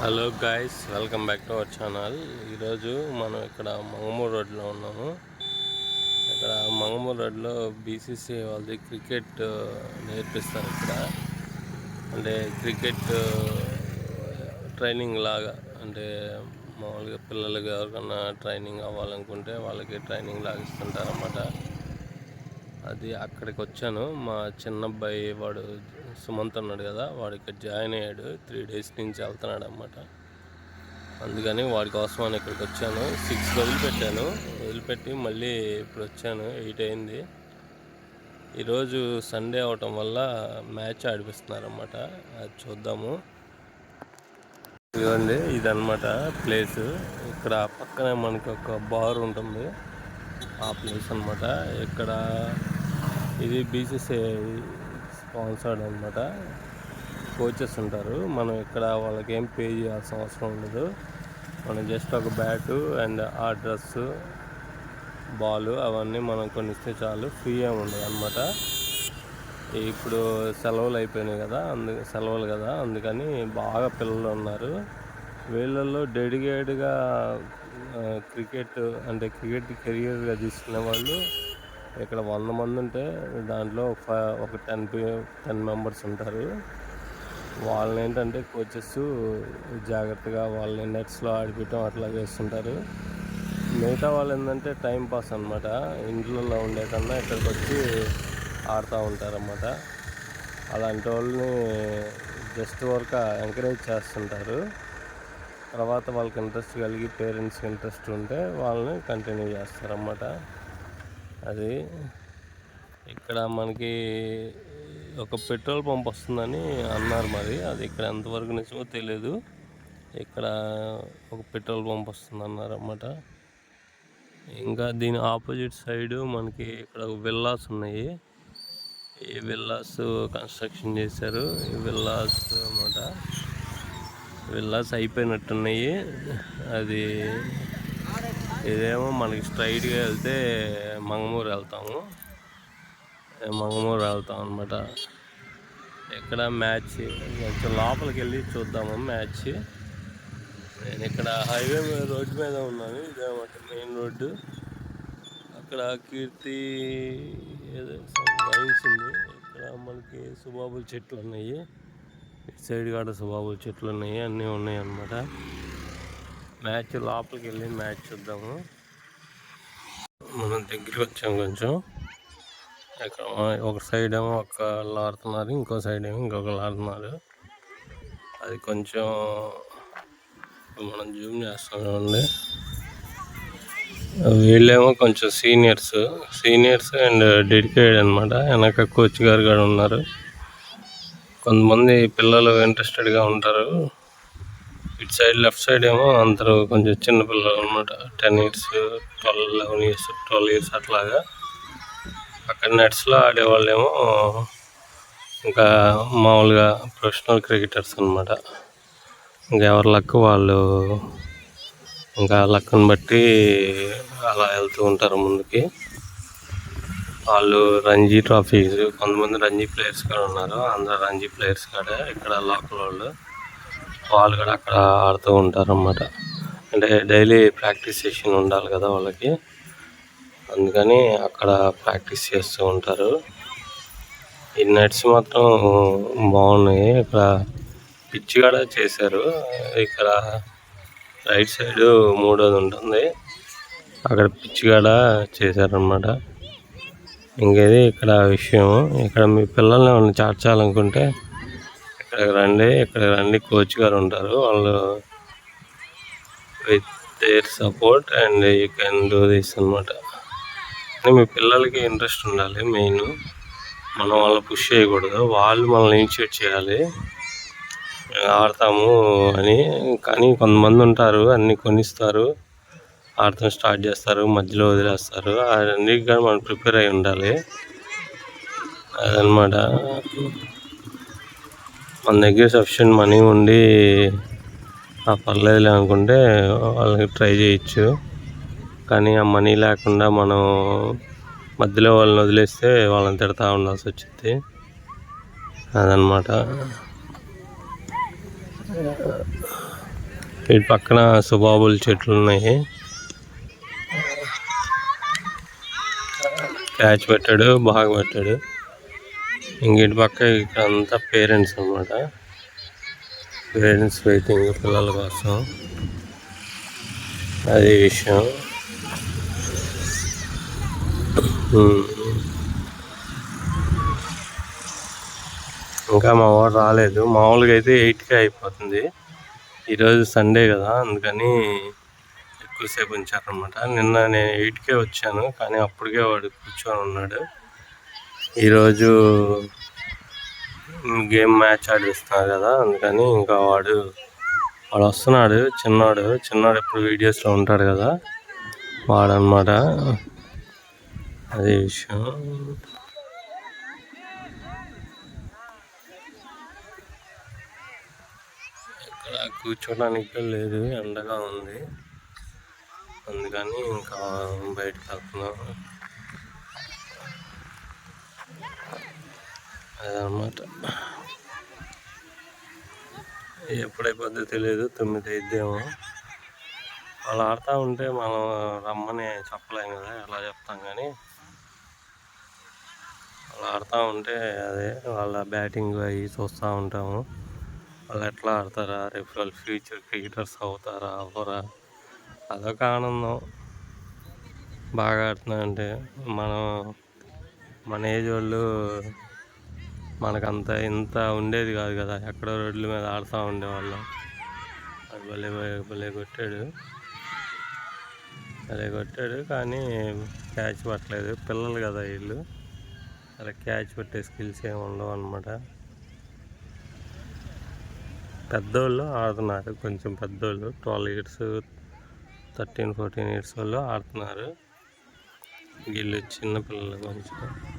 Hello guys welcome back to our channel ఈరోజు మనం ఇక్కడ మంగమూరు రోడ్లో ఉన్నాము. ఇక్కడ మంగమూరు రోడ్లో బీసీసీ వాళ్ళది క్రికెట్ uh, నేర్పిస్తారు ఇక్కడ. అంటే క్రికెట్ ట్రైనింగ్ uh, లాగా అంటే మామూలుగా పిల్లలకి ఎవరికన్నా ట్రైనింగ్ అవ్వాలనుకుంటే వాళ్ళకి ట్రైనింగ్ లాగా ఇస్తుంటారు అన్నమాట అది అక్కడికి వచ్చాను మా చిన్నబ్బాయి వాడు సుమంత్ ఉన్నాడు కదా వాడు ఇక్కడ జాయిన్ అయ్యాడు త్రీ డేస్ నుంచి వెళ్తున్నాడు అనమాట అందుకని వాడి కోసం అని ఇక్కడికి వచ్చాను. సిక్స్ వదిలిపెట్టాను. వదిలిపెట్టి మళ్ళీ ఇప్పుడు వచ్చాను. ఎయిట్ అయింది. ఈరోజు సండే అవటం వల్ల మ్యాచ్ ఆడిపిస్తున్నారన్నమాట. అది చూద్దాము. ఇదిగోండి ఇదన్నమాట ప్లేస్ ఇక్కడ పక్కనే మనకి ఒక బార్ ఉంటుంది. ఆ ప్లేస్ అనమాట ఇక్కడ ఇది బీసీసీ స్పాన్సర్డ్ అనమాట కోచెస్ ఉంటారు. మనం ఇక్కడ వాళ్ళకి ఏం పే చేయాల్సిన అవసరం ఉండదు. మనం జస్ట్ ఒక బ్యాటు అండ్ ఆ డ్రెస్ బాల్ అవన్నీ మనం ఇస్తే చాలు. ఫ్రీ ఏమి ఉండదు అనమాట ఇప్పుడు సెలవులు అయిపోయినాయి కదా అందు సెలవులు కదా అందుకని బాగా పిల్లలు ఉన్నారు. వీళ్ళల్లో డెడికేట్గా క్రికెట్ అంటే క్రికెట్ కెరియర్గా తీసుకునే వాళ్ళు ఇక్కడ వంద మంది ఉంటే దాంట్లో ఒక టెన్ టెన్ మెంబర్స్ ఉంటారు. వాళ్ళని ఏంటంటే కోచెస్ జాగ్రత్తగా వాళ్ళని నెట్స్లో ఆడిపించడం అట్లా చేస్తుంటారు. మిగతా వాళ్ళు ఏంటంటే టైం పాస్ అనమాట ఇంట్లో ఉండే కన్నా ఇక్కడికి వచ్చి ఆడుతూ ఉంటారన్నమాట. అలాంటి వాళ్ళని జస్ట్ వర్క్ ఎంకరేజ్ చేస్తుంటారు. తర్వాత వాళ్ళకి ఇంట్రెస్ట్ కలిగి పేరెంట్స్కి ఇంట్రెస్ట్ ఉంటే వాళ్ళని కంటిన్యూ చేస్తారన్నమాట. అది ఇక్కడ మనకి ఒక పెట్రోల్ పంప్ వస్తుందని అన్నారు మరి. అది ఇక్కడ ఎంతవరకు నిజమో తెలియదు ఇక్కడ ఒక పెట్రోల్ పంప్ వస్తుంది అన్నారు అన్నమాట. ఇంకా దీని ఆపోజిట్ సైడ్ మనకి ఇక్కడ విల్లాస్ ఉన్నాయి. ఈ విల్లాస్ కన్స్ట్రక్షన్ చేశారు. ఈ విల్లాస్ అన్నమాట. విల్లాస్ అయిపోయినట్టున్నాయి. అది ఇదేమో మనకి స్ట్రైట్గా వెళ్తే మంగమూరు వెళ్తాము. మంగమూరు వెళ్తాం అనమాట ఇక్కడ మ్యాచ్ కొంచెం లోపలికి వెళ్ళి చూద్దాము మ్యాచ్. నేను ఇక్కడ హైవే రోడ్డు మీద ఉన్నాను. ఇదేమాట మెయిన్ రోడ్డు. అక్కడ కీర్తి ఏదో వైన్స్ ఉంది. ఇక్కడ మనకి సుబాబుల చెట్లు ఉన్నాయి. సైడ్ కాడ సుబాబుల చెట్లు ఉన్నాయి. అన్నీ ఉన్నాయి అన్నమాట. మ్యాచ్ లోపలికి వెళ్ళి మ్యాచ్ చూద్దాము. మనం దగ్గరికి వచ్చాం కొంచెం. ఇక్కడ ఒక సైడ్ ఏమో ఒక లాడుతున్నారు ఇంకో సైడ్ ఏమో ఇంకొక లాడుతున్నారు అది కొంచెం మనం జూమ్ చేస్తాం వీళ్ళేమో కొంచెం సీనియర్స్ సీనియర్స్ అండ్ డెడికేటెడ్ అనమాట వెనక కోచ్ గారు కూడా ఉన్నారు. కొంతమంది పిల్లలు ఇంట్రెస్టెడ్గా ఉంటారు. ఇటు సైడ్ లెఫ్ట్ సైడ్ ఏమో అందరూ కొంచెం చిన్న పిల్లలు అనమాట ten years twelve eleven years twelve years అట్లాగా. అక్కడ నెట్స్లో ఆడేవాళ్ళేమో ఇంకా మామూలుగా ప్రొఫెషనల్ క్రికెటర్స్ అనమాట ఇంకా ఎవరి లక్ వాళ్ళు ఇంకా లక్ను బట్టి అలా వెళ్తూ ఉంటారు ముందుకి. వాళ్ళు రంజీ ట్రాఫీస్ కొంతమంది రంజీ ప్లేయర్స్ కూడా ఉన్నారు. అందరు రంజీ ప్లేయర్స్ కూడా ఇక్కడ లోకల్ వాళ్ళు. వాళ్ళు కూడా అక్కడ ఆడుతూ ఉంటారు అన్నమాట అంటే డైలీ ప్రాక్టీస్ సెషన్ ఉండాలి కదా వాళ్ళకి. అందుకని అక్కడ ప్రాక్టీస్ చేస్తూ ఉంటారు. ఈ నెట్స్ మాత్రం బాగున్నాయి. ఇక్కడ పిచ్ కూడా చేశారు. ఇక్కడ రైట్ సైడ్ మూడోది ఉంటుంది. అక్కడ పిచ్ కూడా చేశారనమాట ఇంకేది ఇక్కడ విషయం. ఇక్కడ మీ పిల్లల్ని ఏమైనా చేర్చాలనుకుంటే ఇక్కడికి రండి ఇక్కడ రండి. కోచ్ గారు ఉంటారు. వాళ్ళు with their support and you can do this అనమాట మీ పిల్లలకి ఇంట్రెస్ట్ ఉండాలి మెయిన్ మనం వాళ్ళు పుష్ చేయకూడదు. వాళ్ళు మనల్ని ఇనిషియేట్ చేయాలి. ఆడతాము అని. కానీ కొంతమంది ఉంటారు అన్నీ కొనిస్తారు. ఆడటం స్టార్ట్ చేస్తారు మధ్యలో వదిలేస్తారు. అన్నిటికీ కానీ మనం ప్రిపేర్ అయి ఉండాలి. అదనమాట మన దగ్గర సఫిషియెంట్ మనీ ఉండి ఆ పర్లేదులే అనుకుంటే వాళ్ళకి ట్రై చేయొచ్చు. కానీ ఆ మనీ లేకుండా మనం మధ్యలో వాళ్ళని వదిలేస్తే వాళ్ళని తిడతా ఉండాల్సి వచ్చింది అదనమాట ఇటు పక్కన సుబాబుల చెట్లు ఉన్నాయి. క్యాచ్ పెట్టాడు బాగా పెట్టాడు. ఇంకటి ఇటు పక్క ఇక్కడ అంతా పేరెంట్స్ అన్నమాట. పేరెంట్స్ వెయిటింగ్ పిల్లల కోసం. అది విషయం. ఇంకా మా వాడు రాలేదు. మామూలుగా అయితే ఎయిట్కే అయిపోతుంది. ఈరోజు సండే కదా అందుకని ఎక్కువసేపు ఉంచారనమాట నిన్న నేను ఎయిట్కే వచ్చాను కానీ అప్పటికే వాడు కూర్చొని ఉన్నాడు. ఈరోజు గేమ్ మ్యాచ్ ఆడిస్తున్నారు కదా అందుకని ఇంకా వాడు వాడు వస్తున్నాడు చిన్నాడు చిన్నాడు ఎప్పుడు వీడియోస్లో ఉంటాడు కదా వాడనమాట అదే విషయం. ఇక్కడ కూర్చోడానికి లేదు ఎండగా ఉంది. అందుకని ఇంకా బయటకు వెళ్తున్నాం. అదనమాట ఎప్పుడైపోద్దో తెలియదు తొమ్మిది అయిద్దేమో వాళ్ళు ఆడుతూ ఉంటే మనం రమ్మని చెప్పలేం కదా ఎలా చెప్తాం కానీ. వాళ్ళు ఆడుతూ ఉంటే అదే వాళ్ళ బ్యాటింగ్ అవి చూస్తూ ఉంటాము. వాళ్ళు ఎట్లా ఆడతారా రేపు వాళ్ళు ఫ్యూచర్ క్రికెటర్స్ అవుతారా అవ్వరా? అదొక ఆనందం. బాగా ఆడుతున్నారంటే మనం మన ఏజ్ వాళ్ళు మనకంత ఇంత ఉండేది కాదు కదా. ఎక్కడో రోడ్ల మీద ఆడుతూ ఉండేవాళ్ళం. అది భలే భలే కొట్టాడు. భలే కొట్టాడు కానీ క్యాచ్ పట్టలేదు. పిల్లలు కదా వీళ్ళు. అలా క్యాచ్ పట్టే స్కిల్స్ ఏమి ఉండవు అనమాట పెద్దోళ్ళు ఆడుతున్నారు. కొంచెం పెద్దోళ్ళు. Twelve years thirteen fourteen years వాళ్ళు ఆడుతున్నారు. వీళ్ళు చిన్న పిల్లలు కొంచెం.